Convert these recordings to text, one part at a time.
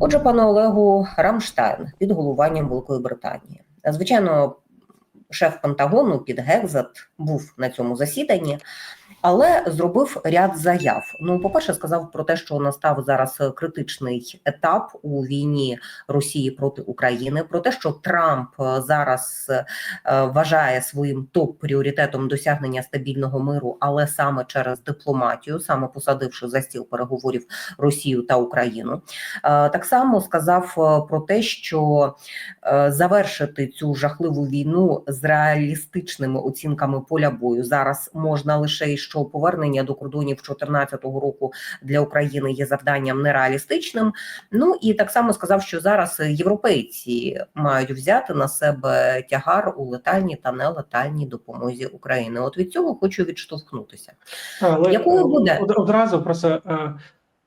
Отже, пане Олегу, Рамштайн під головуванням Великої Британії. Звичайно, шеф Пентагону під Гекзат був на цьому засіданні, але зробив ряд заяв. Ну, по-перше, сказав про те, що настав зараз критичний етап у війні Росії проти України, про те, що Трамп е, зараз е, вважає своїм топ-пріоритетом досягнення стабільного миру, але саме через дипломатію, саме посадивши за стіл переговорів Росію та Україну. Е, Так само сказав е, про те, що е, завершити цю жахливу війну з реалістичними оцінками поля бою зараз можна лише і що повернення до кордонів 2014 року для України є завданням нереалістичним. Ну і так само сказав, що зараз європейці мають взяти на себе тягар у летальній та нелетальній допомозі України. От від цього хочу відштовхнутися. Але Якою буде? одразу просто е,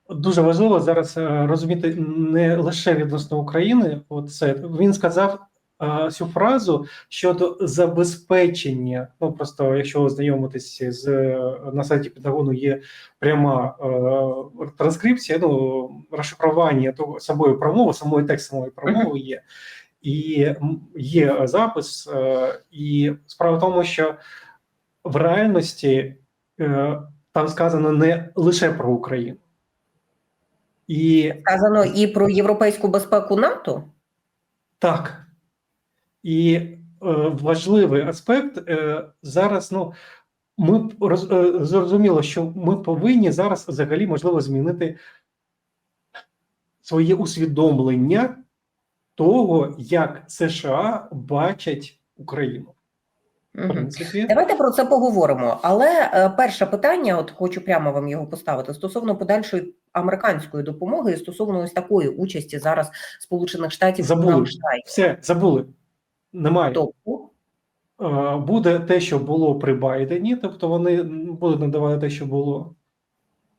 дуже важливо зараз е, розуміти не лише відносно України. Оце він сказав е, цю фразу щодо забезпечення. Ну просто якщо ознайомитись з на сайті Пентагону є пряма е, транскрипція, ну розшифрування того самої промови, самої текст самої промови є. І є запис, е, і справа в тому, що в реальності е, там сказано не лише про Україну. І Сказано і про європейську безпеку НАТО. так. І е, важливий аспект е, зараз. Ну, ми роз, е, зрозуміло, що ми повинні зараз взагалі можливо змінити своє усвідомлення того, як США бачать Україну. Принципі, Давайте про це поговоримо. Але е, перше питання, от хочу прямо вам його поставити стосовно подальшої американської допомоги і стосовно ось такої участі зараз Сполучених Штатів Забули. все забули. Немає. Тобто, Е, буде те, що було при Байдені, тобто вони будуть надавати те, що було.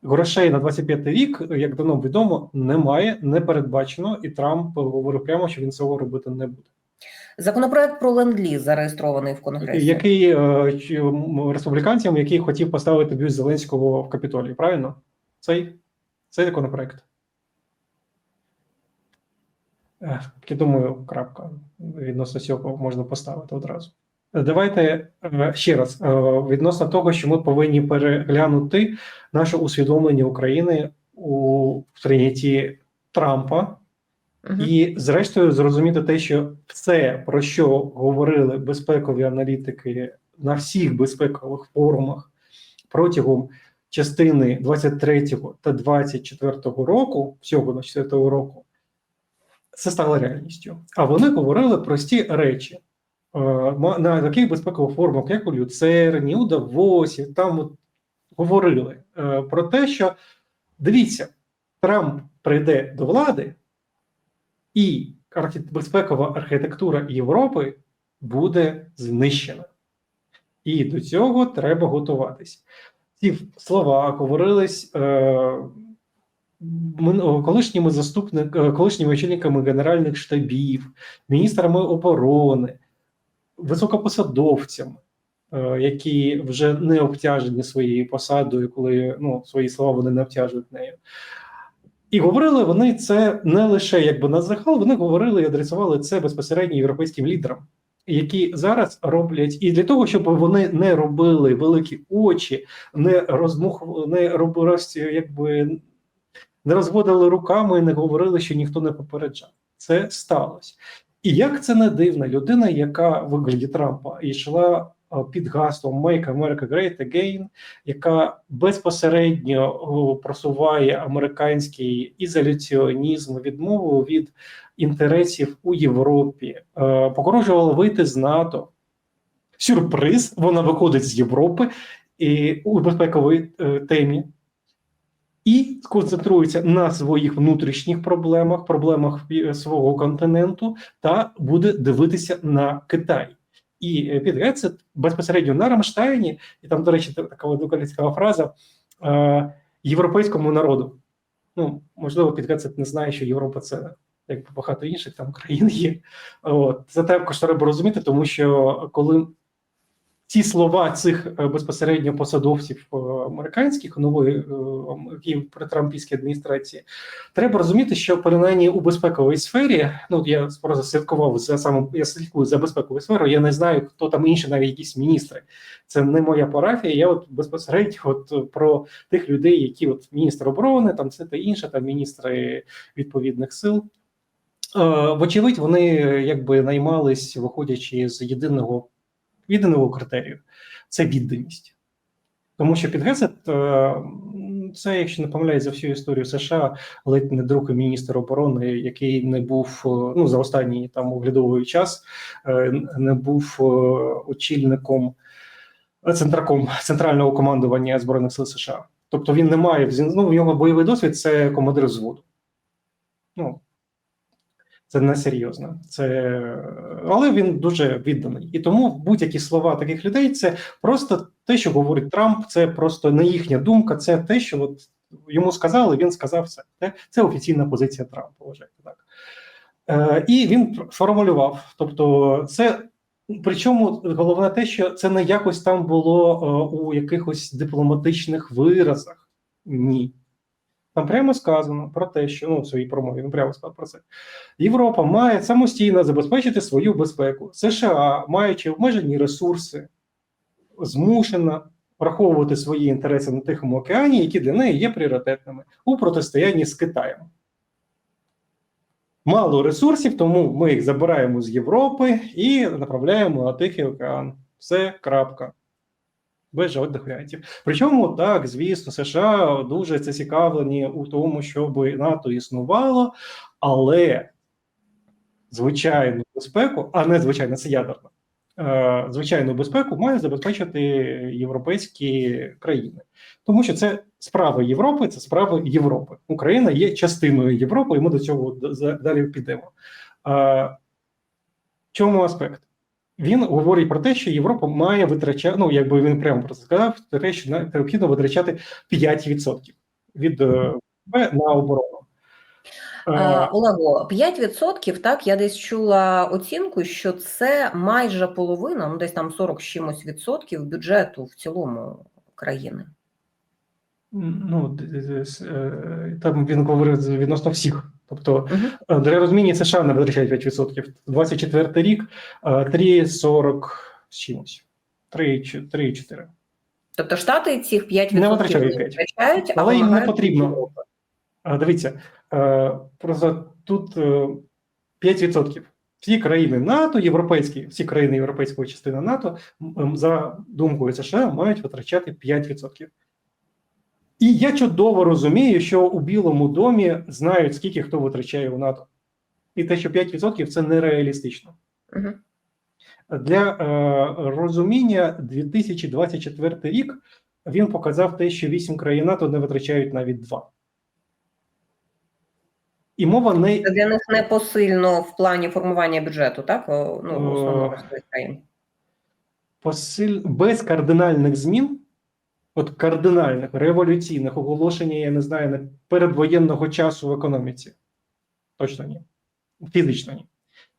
Грошей на 25 рік, як давно відомо, немає, не передбачено, і Трамп говорив прямо, що він цього робити не буде. законопроект про ленд-ліз зареєстрований в Конгресі. Який е, республіканцям, який хотів поставити бюст Зеленського в Капітолії, правильно? Цей, цей законопроект. Я думаю, крапка відносно цього можна поставити одразу. Давайте е, ще раз е, відносно того, що ми повинні переглянути наше усвідомлення України у сприйнятті Трампа, Мгм. і, зрештою, зрозуміти те, що все, про що говорили безпекові аналітики на всіх безпекових форумах протягом частини 23 та 24 року, всього 24 року, це стало реальністю. А вони говорили прості речі. Е, На таких безпекових форумах, як у Люцерні, у Давосі, там от говорили е, про те, що дивіться, Трамп прийде до влади, і безпекова архітектура Європи буде знищена. І до цього треба готуватись. Ці слова говорились е, колишніми заступниками, колишніми очільниками генеральних штабів, міністрами оборони, високопосадовцями, е, які вже не обтяжені своєю посадою, коли ну, свої слова вони не обтяжують нею. І говорили вони це не лише якби на загал, вони говорили і адресували це безпосередньо європейським лідерам, які зараз роблять, і для того, щоб вони не робили великі очі, не розмух, не роб, якби не розводили руками і не говорили, що ніхто не попереджав. Це сталося. І як це не дивно, людина, яка в вигляді Трампа йшла під гаслом Make America Great Again, яка безпосередньо просуває американський ізоляціонізм, відмову від інтересів у Європі, е, погрожувала вийти з НАТО. Сюрприз, вона виходить з Європи і у безпековій е, темі. І сконцентрується на своїх внутрішніх проблемах, проблемах е, свого континенту, та буде дивитися на Китай. І е, під Гецет безпосередньо на Рамштайні, і там, до речі, така дуже цікава фраза е, європейському народу. Ну, можливо, під Гецет не знає, що Європа це як багато інших там країн є. От це також треба розуміти, тому що коли ці слова цих е, безпосередньо посадовців е, американських нової е, трампійській адміністрації, треба розуміти, що принаймні у безпековій сфері, ну я просто слідкував за самим, я слідкую за безпековою сферою. Я не знаю, хто там інші, навіть якісь міністри. Це не моя парафія. Я от безпосередньо от про тих людей, які от міністр оборони, там це та інше, там міністри відповідних сил. Вочевидь, вони якби наймались, виходячи з єдиного єдиного критерію це відданість. Тому що Підгесет е, це, якщо не помиляюсь, за всю історію США, ледь не другий міністр оборони, який не був е, ну за останній там оглядовий час, е, не був е, очільником центраком центрального командування збройних сил США. Тобто він не має ну, в нього бойовий досвід це командир взводу. Ну, це не серйозно. Це... Але він дуже відданий. І тому будь-які слова таких людей це просто те, що говорить Трамп, це просто не їхня думка, це те, що от йому сказали, він сказав це. Це, офіційна позиція Трампа, вважайте так. Е, і він формулював. Тобто, це причому головне те, що це не якось там було е, у якихось дипломатичних виразах. Ні. Там прямо сказано про те, що ну в своїй промові він прямо сказав про це. Європа має самостійно забезпечити свою безпеку. США, маючи обмежені ресурси, змушена враховувати свої інтереси на Тихому океані, які для неї є пріоритетними у протистоянні з Китаєм. Мало ресурсів, тому ми їх забираємо з Європи і направляємо на Тихий океан. Все крапка. Без жодних варіантів. Причому так, звісно, США дуже зацікавлені у тому, щоб НАТО існувало, але звичайну безпеку, а не звичайно, це ядерна. е, Звичайну безпеку мають забезпечити європейські країни, тому що це справа Європи, це справа Європи. Україна є частиною Європи, і ми до цього далі підемо. Е, чому аспект? Він говорить про те, що Європа має витрачати, ну якби він прямо про це сказав, те, що необхідно витрачати 5% від е, ВВП на оборону. Е, Олего, 5%, так, я десь чула оцінку, що це майже половина, ну десь там 40 з чимось відсотків бюджету в цілому країни. Ну, е, там він говорив відносно всіх. Тобто, е, для розуміння США не витрачають 5%. 24 рік е, 3,40 з чимось. 3,4. Тобто Штати цих 5% Не витрачають п'ять. витрачають, Але їм не потрібно. від Дивіться, е, просто тут е, 5%. Всі країни НАТО, європейські, всі країни європейської частини НАТО, за думкою США, мають витрачати 5%. І я чудово розумію, що у Білому домі знають, скільки хто витрачає у НАТО. І те, що 5% це нереалістично. Мгм. Для е, розуміння 2024 рік він показав те, що 8 країн НАТО не витрачають навіть 2. І мова не Це для них не посильно в плані формування бюджету, так? Ну, Е, основно розвитку країн. посиль без кардинальних змін, от кардинальних революційних оголошення, я не знаю, на передвоєнного часу в економіці. Точно ні. Фізично ні.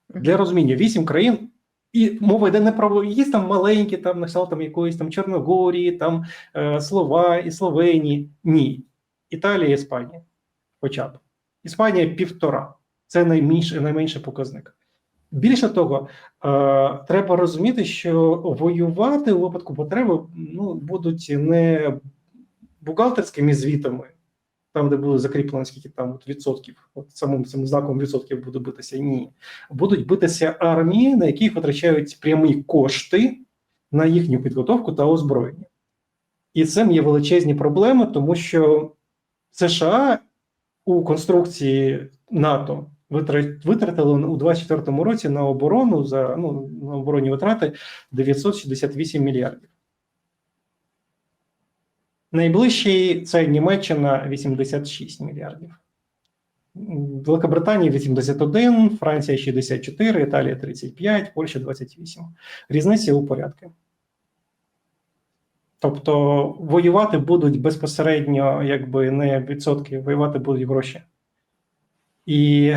Для розуміння, вісім країн, і мова йде не про є там маленькі, там на там якоїсь там Чорногорії, там е, Слова і Словенії. Ні. Італія, Іспанія. Хоча б. Іспанія півтора. Це найменший, найменший показник. Більше того, е, треба розуміти, що воювати у випадку потреби ну, будуть не бухгалтерськими звітами, там, де було закріплено скільки там от відсотків, от самим цим знаком відсотків буде битися. Ні, будуть битися армії, на яких витрачають прямі кошти на їхню підготовку та озброєння. І цим є величезні проблеми, тому що США у конструкції НАТО витратили у 2024 році на оборону за ну, на оборонні витрати 968 мільярдів. Найближчий це Німеччина 86 мільярдів. Велика Британія 81, Франція 64, Італія 35, Польща 28. Різниці у порядку. Тобто воювати будуть безпосередньо, якби не відсотки, воювати будуть гроші. І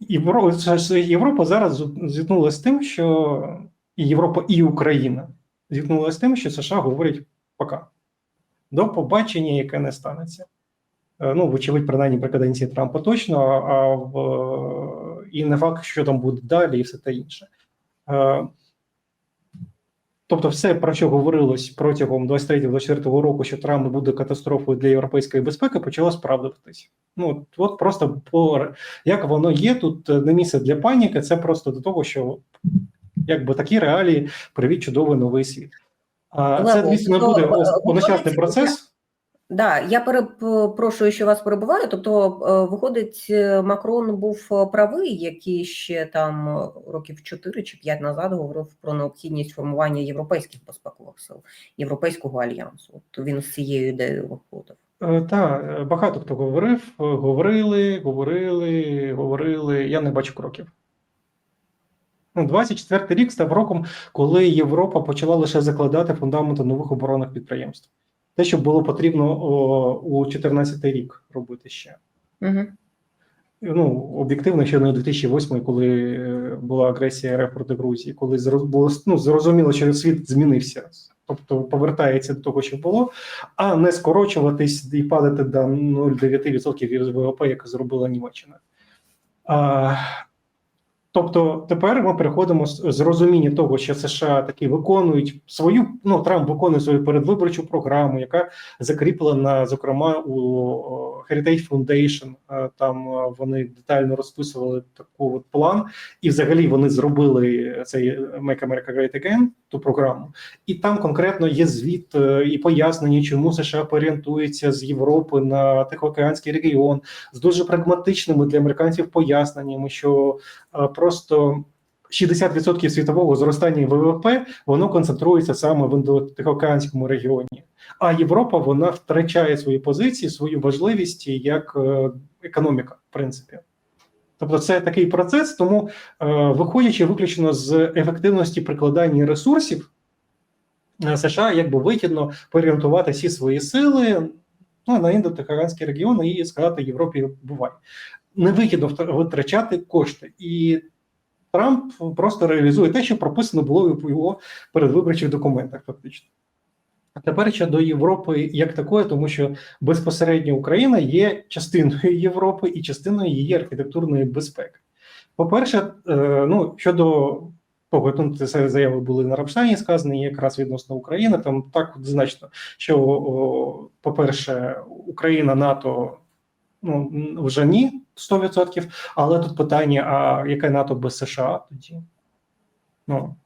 Євро- Європа зараз зіткнулася з тим, що і Європа, і Україна зіткнулася з тим, що США говорять пока. До побачення, яке не станеться. Е, Ну, вочевидь, принаймні при каденції Трампа точно, а в е, і не факт, що там буде далі, і все те інше. Е, Тобто, все, про що говорилось протягом 23-24 року, що Трамп буде катастрофою для європейської безпеки, почало справдуватися. Ну от просто по як воно є, тут не місце для паніки, це просто до того, що якби такі реалії привіть чудовий новий світ. А це, звісно, не буде е, одночасний процес. Да, я перепрошую, що вас перебуваю. Тобто, е, виходить, е, Макрон був е, правий, який ще там років 4 чи 5 назад говорив про необхідність формування європейських безпекових сил, європейського альянсу. От він з цією ідеєю виходив. Так, багато хто говорив, говорили, говорили, говорили. Я не бачу кроків. Ну, 24 рік став роком, коли Європа почала лише закладати фундаменти нових оборонних підприємств. Те, що було потрібно о, у 14 рік робити ще. Угу. Ну, об'єктивно, ще не у 2008, коли е, була агресія РФ проти Грузії, коли було ну, зрозуміло, що світ змінився, тобто повертається до того, що було, а не скорочуватись і падати до 0,9% від ВВП, як зробила Німеччина. А, Тобто тепер ми переходимо з розуміння того, що США таки виконують свою, ну Трамп виконує свою передвиборчу програму, яка закріплена, зокрема, у Heritage Foundation. Е, Там е, вони детально розписували таку от план, і взагалі вони зробили цей Make America Great Again, ту програму. І там конкретно є звіт е, і пояснення, чому США орієнтується з Європи на Тихоокеанський регіон, з дуже прагматичними для американців поясненнями, що просто 60% світового зростання ВВП воно концентрується саме в індотихоокеанському регіоні. А Європа вона втрачає свої позиції, свою важливість як е, економіка, в принципі. Тобто, це такий процес, тому е, виходячи виключно з ефективності прикладання ресурсів, е, США якби вигідно переорієнтувати всі свої сили ну, на індотихоокеанський регіон і сказати Європі бувай. Невигідно витрачати кошти. І Трамп просто реалізує те, що прописано було в його передвиборчих документах, фактично. А тепер щодо Європи як такої, тому що безпосередньо Україна є частиною Європи і частиною її архітектурної безпеки. По-перше, е, ну щодо того, ну, це заяви були на Рамштайні сказані якраз відносно України. Там так значно, що, по-перше, Україна, НАТО ну вже ні 100%, але тут питання: а яке НАТО без США тоді? Ну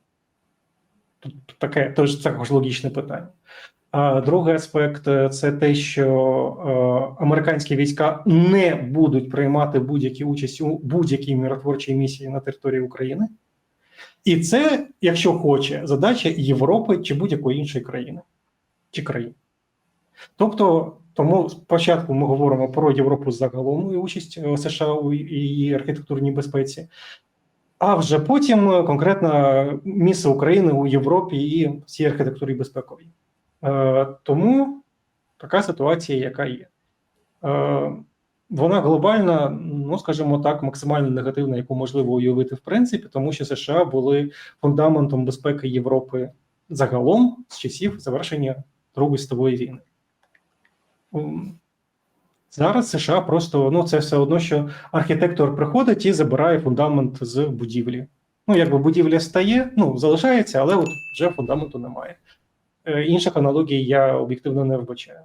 тут таке теж також логічне питання. А другий аспект е, це те, що е, американські війська не будуть приймати будь-які участь у будь-якій миротворчій місії на території України. І це, якщо хоче, задача Європи чи будь-якої іншої країни чи країн. Тобто, тому спочатку ми говоримо про Європу загалом і участь е, США у її архітектурній безпеці, а вже потім е, конкретно місце України у Європі і всій архітектурі безпековій. Е, тому така ситуація, яка є. Вона глобальна, ну скажімо так, максимально негативна, яку можливо уявити в принципі, тому що США були фундаментом безпеки Європи загалом з часів завершення Другої світової війни. Зараз США просто ну це все одно, що архітектор приходить і забирає фундамент з будівлі. Ну, якби будівля стає, ну залишається, але от вже фундаменту немає. Е, Інших аналогій я об'єктивно не вбачаю.